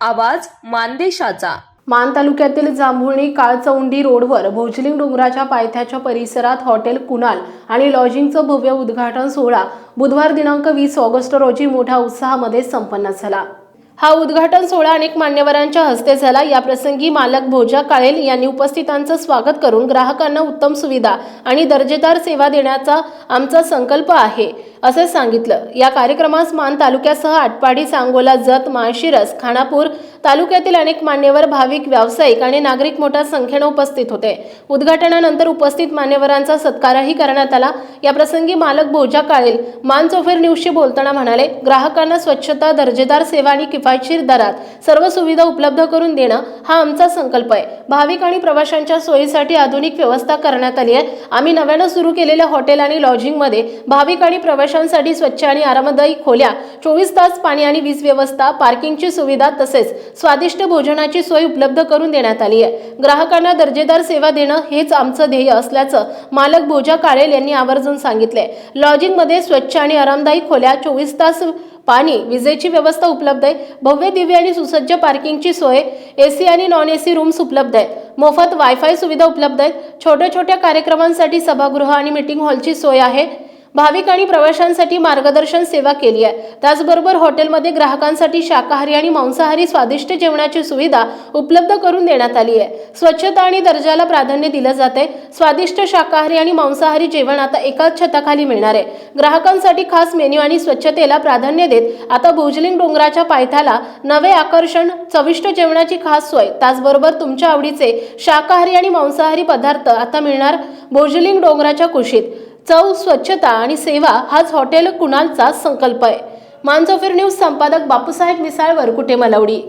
आवाज मानदेशाचा. मान तालुक्यातील जांभुळणी काळचौंडी रोडवर भोजलिंग डोंगराच्या पायथ्याच्या परिसरात हॉटेल कुणाल आणि लॉजिंगचं भव्य उद्घाटन सोहळा बुधवार दिनांक वीस ऑगस्ट रोजी मोठ्या उत्साहामध्ये संपन्न झाला. हा उद्घाटन सोहळा अनेक मान्यवरांच्या हस्ते झाला. या प्रसंगी मालक भोजा काळेल यांनी उपस्थितांचं स्वागत करून ग्राहकांना उत्तम सुविधा आणि दर्जेदार सेवा देण्याचा आमचा संकल्प आहे असे सांगितलं. या कार्यक्रमास मान तालुक्यासह आटपाडी सांगोला जत माळशिरस खानापूर तालुक्यातील अनेक मान्यवर भाविक व्यावसायिक आणि नागरिक मोठ्या संख्येनं उपस्थित होते. उद्घाटनानंतर उपस्थित मान्यवरांचा सत्कारही करण्यात आला. याप्रसंगी मालक भोजा काळेल मान चोफेर न्यूजशी बोलताना म्हणाले ग्राहकांना स्वच्छता दर्जेदार सेवा आणि किफायतशीर दरात सर्व सुविधा उपलब्ध करून देणं हा आमचा संकल्प आहे. भाविक आणि प्रवाशांच्या सोयीसाठी आधुनिक व्यवस्था करण्यात आली आहे. आम्ही नव्यानं सुरू केलेल्या हॉटेल आणि लॉजिंगमध्ये भाविक आणि प्रवाशांसाठी स्वच्छ आणि आरामदायी खोल्या चोवीस तास पाणी आणि वीज व्यवस्था पार्किंगची सुविधा तसेच स्वादिष्ट भोजनाची सोय उपलब्ध करून देण्यात आली आहे. ग्राहकांना दर्जेदार सेवा देणं हेच आमचं ध्येय असल्याचं मालक भोजा काळेल यांनी आवर्जून सांगितले लॉजिंगमध्ये स्वच्छ आणि आरामदायी खोल्या चोवीस तास पाणी विजेची व्यवस्था उपलब्ध आहे. भव्य दिव्य आणि सुसज्ज पार्किंगची सोय एसी आणि नॉन एसी रूम्स उपलब्ध आहेत. मोफत वायफाय सुविधा उपलब्ध आहेत. छोट्या छोट्या कार्यक्रमांसाठी सभागृह आणि मीटिंग हॉलची सोय आहे. भाविक आणि प्रवाशांसाठी मार्गदर्शन सेवा केली आहे. त्याचबरोबर हॉटेलमध्ये ग्राहकांसाठी शाकाहारी आणि मांसाहारी स्वादिष्ट जेवणाची सुविधा उपलब्ध करून देण्यात आली आहे. स्वच्छता आणि दर्जाला प्राधान्य दिलं जाते स्वादिष्ट शाकाहारी आणि मांसाहारी जेवण आता एकाच छताखाली मिळणार आहे. ग्राहकांसाठी खास मेन्यू आणि स्वच्छतेला प्राधान्य देत आता भोजलिंग डोंगराच्या पायथ्याला नवे आकर्षण चविष्ट जेवणाची खास सोय त्याचबरोबर तुमच्या आवडीचे शाकाहारी आणि मांसाहारी पदार्थ आता मिळणार भोजलिंग डोंगराच्या कुशीत. चव स्वच्छता आणि सेवा हाच हॉटेल कुणालचा संकल्प आहे. मानसोफिर न्यूज संपादक बापूसाहेब मिसाळ वरकुटे मलवडी?